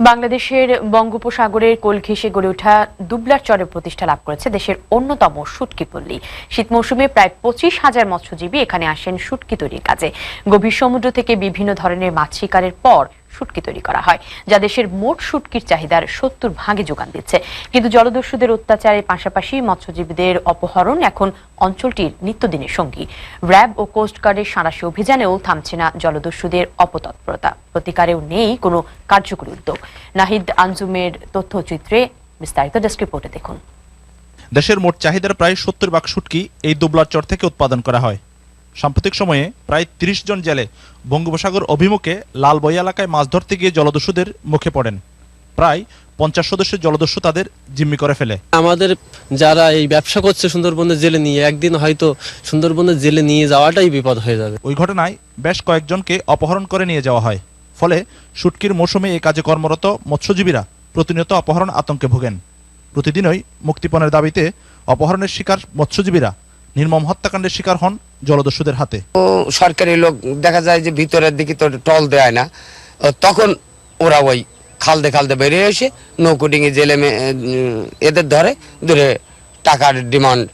বাংলাদেশের বঙ্গোপসাগরের কোল ঘেঁষে গড়ে ওঠা দুবলার চরে প্রতিষ্ঠা লাভ করেছে দেশের অন্যতম শুটকি পল্লী। শীত মৌসুমে প্রায় পঁচিশ হাজার মৎস্যজীবী এখানে আসেন শুটকি তৈরির কাজে। গভীর সমুদ্র থেকে বিভিন্ন ধরনের মাছ শিকারের পর শুটকি তৈরি করা হয়, যা দেশের মোট শুটকির চাহিদার সত্তর ভাগে যোগান দিচ্ছে। কিন্তু জলদস্যুদের অত্যাচারের পাশাপাশি মৎস্যজীবীদের অপহরণ এখন অঞ্চলটির নিত্যদিনের সঙ্গী। র্যাব ও কোস্টগার্ডের সাঁড়াশি অভিযানেও থামছে না জলদস্যুদের অপতৎপরতা। প্রতিকারেও নেই কোনো কার্যকরী উদ্যোগ। নাহিদ আঞ্জুমের তথ্যচিত্রে বিস্তারিত ডেস্ক রিপোর্টে দেখুন। দেশের মোট চাহিদার প্রায় সত্তর ভাগ শুটকি এই দুবলার চর থেকে উৎপাদন করা হয়। সাম্প্রতিক সময়ে প্রায় তিরিশ জন জেলে বঙ্গোপসাগর অভিমুখে লালবই এলাকায় মাছ ধরতে গিয়ে জলদস্যুদের মুখে পড়েন। প্রায় পঞ্চাশ সদস্যের জলদস্যু তাদের জিম্মি করে ফেলে। আমাদের যারা এই ব্যবসা করছে সুন্দরবনের জেলে নিয়ে একদিন হয়তো সুন্দরবনের জেলে নিয়ে যাওয়াটাই বিপদ হয়ে যাবে। ওই ঘটনায় বেশ কয়েকজনকে অপহরণ করে নিয়ে যাওয়া হয়। ফলে শুটকির মৌসুমে এই কাজে কর্মরত মৎস্যজীবীরা প্রতিনিয়ত অপহরণ আতঙ্কে ভোগেন। প্রতিদিনই মুক্তিপণের দাবিতে অপহরণের শিকার মৎস্যজীবীরা নির্মম হত্যাকাণ্ডের শিকার হন জলদস্যুদের হাতে। ও সরকারি লোক দেখা যায় যে ভিতরের দিকে তো টল দেয় না। তখন ওরা ওই খালদে খালদে বেরিয়ে এসে নৌকুডিঙে জেলে মে- এদের ধরে ধরে টাকার ডিমান্ড।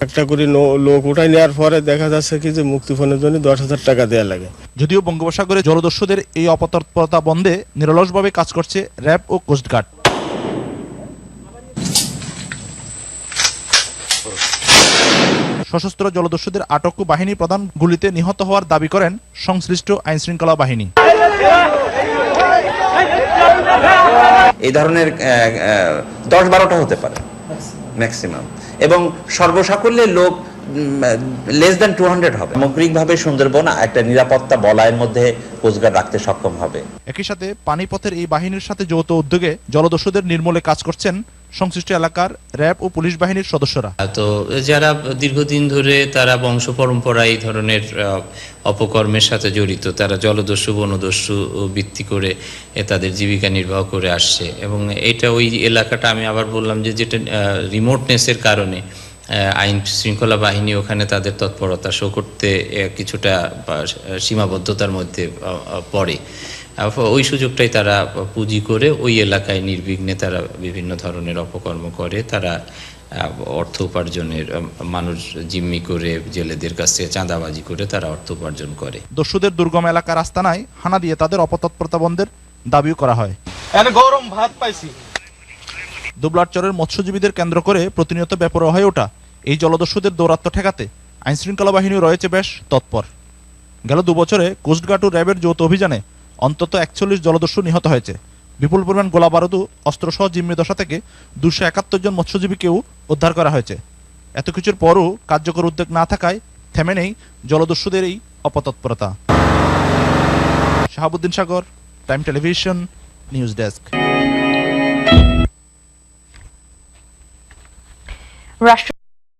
একটা করে লোক উঠাই নেওয়ার পরে দেখা যাচ্ছে কি যে মুক্তিপণের জন্য দশ হাজার টাকা দেওয়া লাগে। যদিও বঙ্গোপসাগরে জলদস্যুদের এই অপতৎপরতা বন্ধে নিরলসভাবে কাজ করছে র্যাব ও কোস্টগার্ড। সশস্ত্র জলদস্যুদের আটক বাহিনী প্রধান গুলিতে নিহত হওয়ার দাবি করেন সংশ্লিষ্ট আইনশৃঙ্খলা বাহিনী। এই ধরনের দশ বারোটা হতে পারে ম্যাক্সিমাম এবং সর্বসাকল্যে লোক লেস দ্যান টু হান্ড্রেড হবে। সামগ্রিকভাবে সুন্দরবন একটা নিরাপত্তা বলয়ের মধ্যে কোস্টগার্ড রাখতে সক্ষম হবে। একই সাথে পানিপথের এই বাহিনীর সাথে যৌথ উদ্যোগে জলদস্যুদের নির্মূলে কাজ করছেন সংশ্লিষ্ট এলাকার র্যাব ও পুলিশ বাহিনীর সদস্যরা। তো যারা দীর্ঘদিন ধরে তারা বংশ পরম্পরা এই ধরনের অপকর্মের সাথে জড়িত, তারা জলদস্যু, বনদস্যু ভিত্তি করে তাদের জীবিকা নির্বাহ করে আসছে। এবং এটা ওই এলাকাটা আমি আবার বললাম যে যেটা রিমোটনেসের কারণে আইন শৃঙ্খলা বাহিনী ওখানে তাদের তৎপরতা শো করতে কিছুটা সীমাবদ্ধতার মধ্যে পড়ে। ওই সুযোগটাই তারা পুঁজি করে ওই এলাকায় নির্বিঘ্নে তারা বিভিন্ন ধরনের অপকর্ম করে তারা আহ, অর্থ উপার্জনের মানুষ জিম্মি করে জেলেদের কাছ থেকে চাঁদাবাজি করে তারা অর্থ উপার্জন করে। দস্যুদের দুর্গম এলাকার আস্তানায় হানা দিয়ে তাদের অপতৎপরতা বন্ধের দাবিও করা হয়। গরম ভাত পাইছি। দুবলার চরের মৎস্যজীবীদের কেন্দ্র করে প্রতিনিয়ত বেপরোয়া হয়ে ওঠা এই জলদস্যুদের দৌরাত্ম ঠেকাতে আইনশৃঙ্খলা বাহিনী রয়েছে বেশ তৎপর। গেল দুবছরে কোস্টগার্ড ও র্যাবের যৌথ অভিযানে অন্তত একচল্লিশ জলদস্যু নিহত হয়েছে। বিপুল পরিমাণ গোলা বারুদু অস্ত্রসহ জিম্মি দশা থেকে দুশো একাত্তর জন মৎস্যজীবীকেও উদ্ধার করা হয়েছে। এত কিছুর পরও কার্যকর উদ্যোগ না থাকায় থেমে নেই জলদস্যুদের এই অপতৎপরতা। Shahabuddin Sagar, time television, news desk. রাষ্ট্র